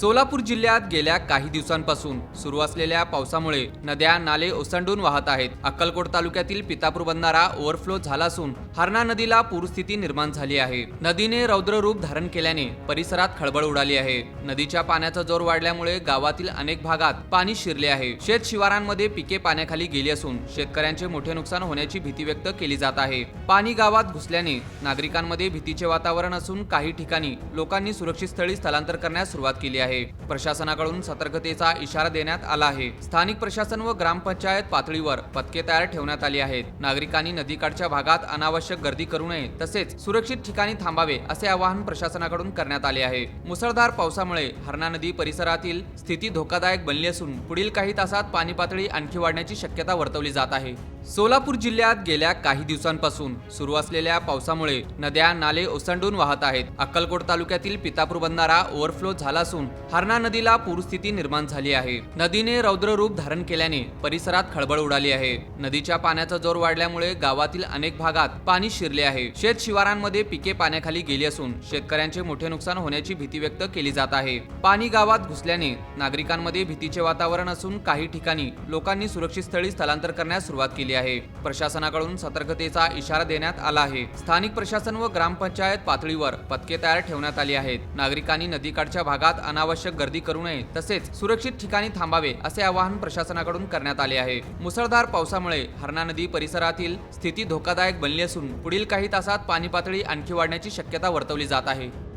सोलापूर जिल्ह्यात गेल्या काही दिवसांपासून सुरू असलेल्या पावसामुळे नद्या नाले ओसंडून वाहत आहेत. अक्कलकोट तालुक्यातील पितापूर बंधारा ओव्हरफ्लो झाला असून हरणा नदीला पूरस्थिती निर्माण झाली आहे. नदीने रौद्र रूप धारण केल्याने परिसरात खळबळ उडाली आहे. नदीच्या पाण्याचा जोर वाढल्यामुळे गावातील अनेक भागात पाणी शिरले आहे. शेत शिवारांमध्ये पिके पाण्याखाली गेली असून शेतकऱ्यांचे मोठे नुकसान होण्याची भीती व्यक्त केली जात आहे. पाणी गावात घुसल्याने नागरिकांमध्ये भीतीचे वातावरण असून काही ठिकाणी लोकांनी सुरक्षित स्थळी स्थलांतर करण्यास सुरुवात केली आहे. प्रशासनाकडून सतर्कतेचा इशारा देण्यात आला आहे. स्थानिक प्रशासन व ग्रामपंचायत पातळीवर पथके तयार ठेवण्यात आली आहेत. नागरिकांनी नदीकाठच्या भागात अनावश्यक गर्दी करू नये तसेच सुरक्षित ठिकाणी थांबावे असे आवाहन प्रशासनाकडून करण्यात आले आहे. मुसळधार पावसामुळे हरणा नदी परिसरातील स्थिती धोकादायक बनली असून पुढील काही तासात पाणी पातळी आणखी वाढण्याची शक्यता वर्तवली जात आहे. सोलापूर जिल्ह्यात गेल्या काही दिवसांपासून सुरू असलेल्या पावसामुळे नद्या नाले ओसंडून वाहत आहेत. अक्कलकोट तालुक्यातील पितापूर बंधारा ओव्हरफ्लो झाला असून हरणा नदीला पूरस्थिती निर्माण झाली आहे. नदीने रौद्र रूप धारण केल्याने परिसरात खळबळ उडाली आहे. नदीच्या पाण्याचा जोर वाढल्यामुळे गावातील अनेक भागात पाणी शिरले आहे. शेत शिवारांमध्ये पिके पाण्याखाली गेली असून शेतकऱ्यांचे मोठे नुकसान होण्याची भीती व्यक्त केली जात आहे. पाणी गावात घुसल्याने नागरिकांमध्ये भीतीचे वातावरण असून काही ठिकाणी लोकांनी सुरक्षित स्थळी स्थलांतर करण्यास सुरुवात केली आहे. प्रशासनाकडून सतर्कतेचा इशारा देण्यात आला आहे. स्थानिक प्रशासन व ग्रामपंचायत पातळीवर पथके तयार ठेवण्यात आली आहेत. नागरिकांनी नदीकाठच्या भागात अनावश्यक गर्दी करू नये तसेच सुरक्षित ठिकाणी थांबावे असे आवाहन प्रशासनाकडून करण्यात आले आहे. मुसळधार पावसामुळे हरणा नदी परिसरातील स्थिती धोकादायक बनली असून पुढील काही तासात पाणी पातळी आणखी वाढण्याची शक्यता वर्तवली जात आहे.